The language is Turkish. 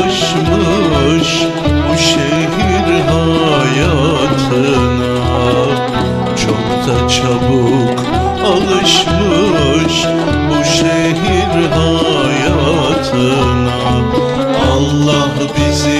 alışmış bu şehir hayatına. Çok da çabuk alışmış bu şehir hayatına. Allah bizi